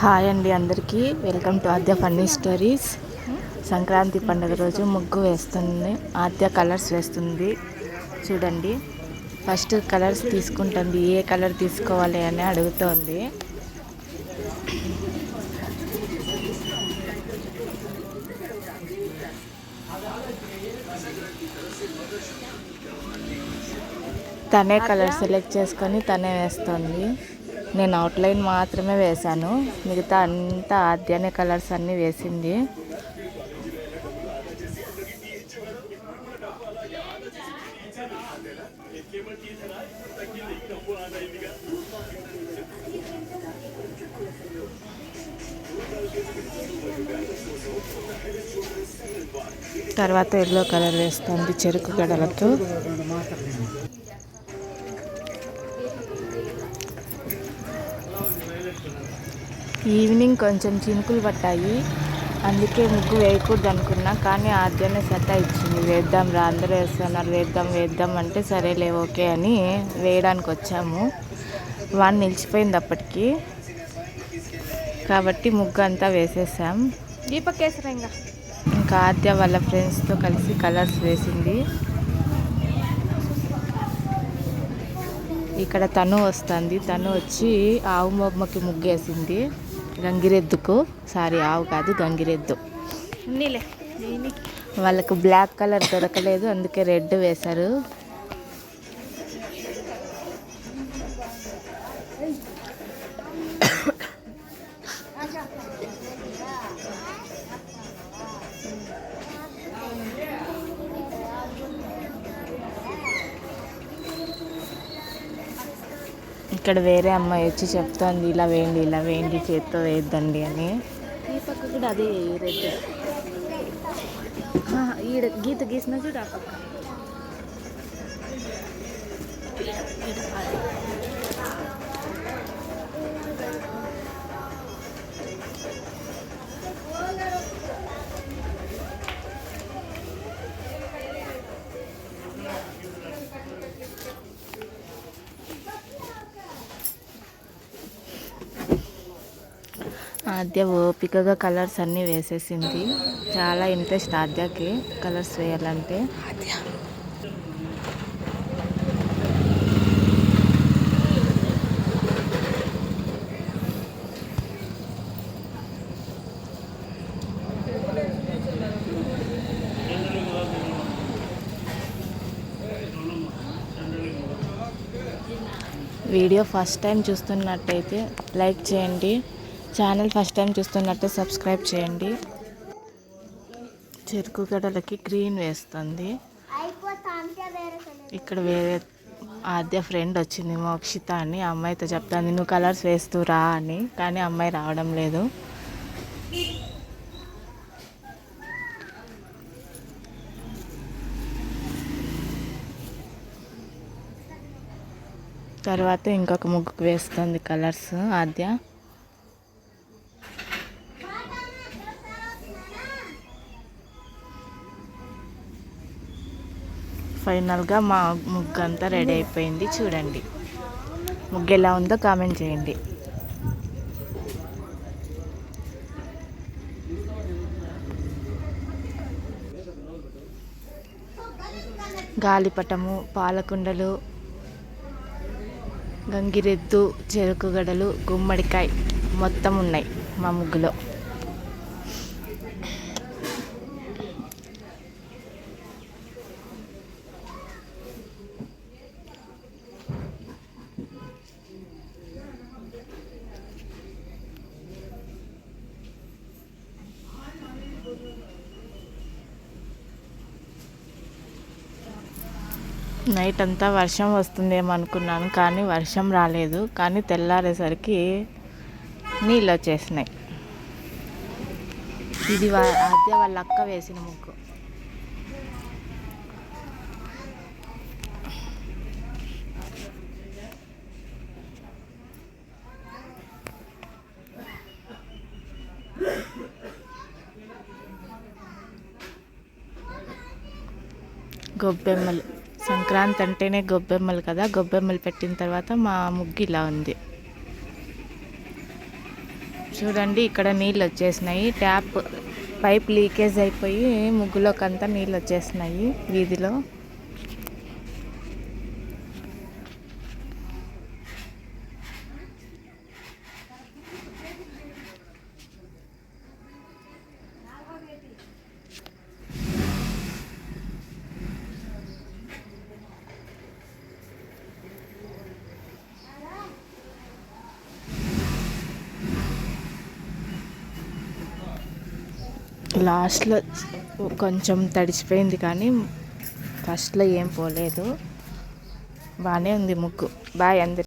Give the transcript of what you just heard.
Hi అండి అందరికీ. Welcome to Aadya funny stories. Sankranti పండుగ రోజు ముగ్గు వేస్తుంది. ఆద్య కలర్స్ వేస్తుంది. చూడండి. ఫస్ట్ కలర్స్ తీసుకుంటుంది. ఏ కలర్ తీసుకోవాలి అని అడుగుతోంది. తనే కలర్ సెలెక్ట్ చేసుకొని తనే వేస్తుంది. నేను అవుట్లైన్ మాత్రమే వేశాను. మిగతా అంతా ఆద్యానే కలర్స్ అన్నీ వేసింది. తర్వాత ఎల్లో కలర్ వేస్తుంది చెరుకు గడలతో. ఈవినింగ్ కొంచెం చినుకులు పట్టాయి అందుకే ముగ్గు వేయకూడదు అనుకున్నా కానీ ఆద్యాన్ని సత్తా ఇచ్చింది. వేద్దాం రా అందరూ వేస్తున్నారు వేద్దాం వేద్దాం అంటే సరేలే ఓకే అని వేయడానికి వచ్చాము. వాన్ నిలిచిపోయింది అప్పటికి. కాబట్టి ముగ్గు అంతా వేసేసాం. దీపకేశ్వర ఇంకా ఇంకా ఆద్య వాళ్ళ ఫ్రెండ్స్తో కలిసి కలర్స్ వేసింది. ఇక్కడ తను వస్తుంది. తను వచ్చి ఆవు బొమ్మకి ముగ్గేసింది. గంగిరెద్దుకు. సారీ ఆవు కాదు గంగిరెద్దు. వాళ్ళకు బ్లాక్ కలర్ దొరకలేదు అందుకే రెడ్ వేశారు. ఇక్కడ వేరే అమ్మాయి వచ్చి చెప్తోంది ఇలా వేయండి ఇలా వేయండి చేత్తో వేయద్దండి అని. ఈ పక్క కూడా అదే రెడ్ ఈడ గీత గీసిన చూడు ఆ పక్క. ఆద్య ఓపికగా కలర్స్ అన్నీ వేసేసింది. చాలా ఇంట్రెస్ట్ ఆద్యకి కలర్స్ వేయాలంటే. వీడియో ఫస్ట్ టైం చూస్తున్నట్టయితే లైక్ చేయండి. ఛానల్ ఫస్ట్ టైం చూస్తున్నట్టు సబ్స్క్రైబ్ చేయండి. చెరుకు గడలకి గ్రీన్ వేస్తుంది. ఇక్కడ వేరే ఆద్య ఫ్రెండ్ వచ్చింది మోక్షిత అని అమ్మాయితో చెప్తాను నువ్వు కలర్స్ వేస్తూ రా అని కానీ అమ్మాయి రావడం లేదు. తర్వాత ఇంకొక ముగ్గుకు వేస్తుంది కలర్స్ ఆద్య. ఫైనల్గా మా ముగ్గు అంతా రెడీ అయిపోయింది. చూడండి. ముగ్గు ఎలా ఉందో కామెంట్ చేయండి. గాలిపటము పాలకుండలు గంగిరెద్దు చెరుకు గడలు గుమ్మడికాయ మొత్తం ఉన్నాయి మా ముగ్గులో. నైట్ అంతా వర్షం వస్తుందేమో అనుకున్నాను కానీ వర్షం రాలేదు. కానీ తెల్లారేసరికి నీళ్ళు వచ్చేసినాయి. ఇది వా ఆద్య వాళ్ళ అక్క వేసిన ముగ్గు. గొబ్బెమ్మలు. సంక్రాంతి అంటేనే గొబ్బెమ్మలు కదా. గొబ్బెమ్మలు పెట్టిన తర్వాత మా ముగ్గు ఇలా ఉంది. చూడండి ఇక్కడ నీళ్ళు వచ్చేసినాయి. ట్యాప్ పైప్ లీకేజ్ అయిపోయి ముగ్గులోకి అంతా నీళ్ళు వచ్చేసినాయి వీధిలో. లాస్ట్లో కొంచెం తడిసిపోయింది కానీ ఫస్ట్లో ఏం పోలేదు. బాగానే ఉంది ముగ్గు. బాయ్ అందరి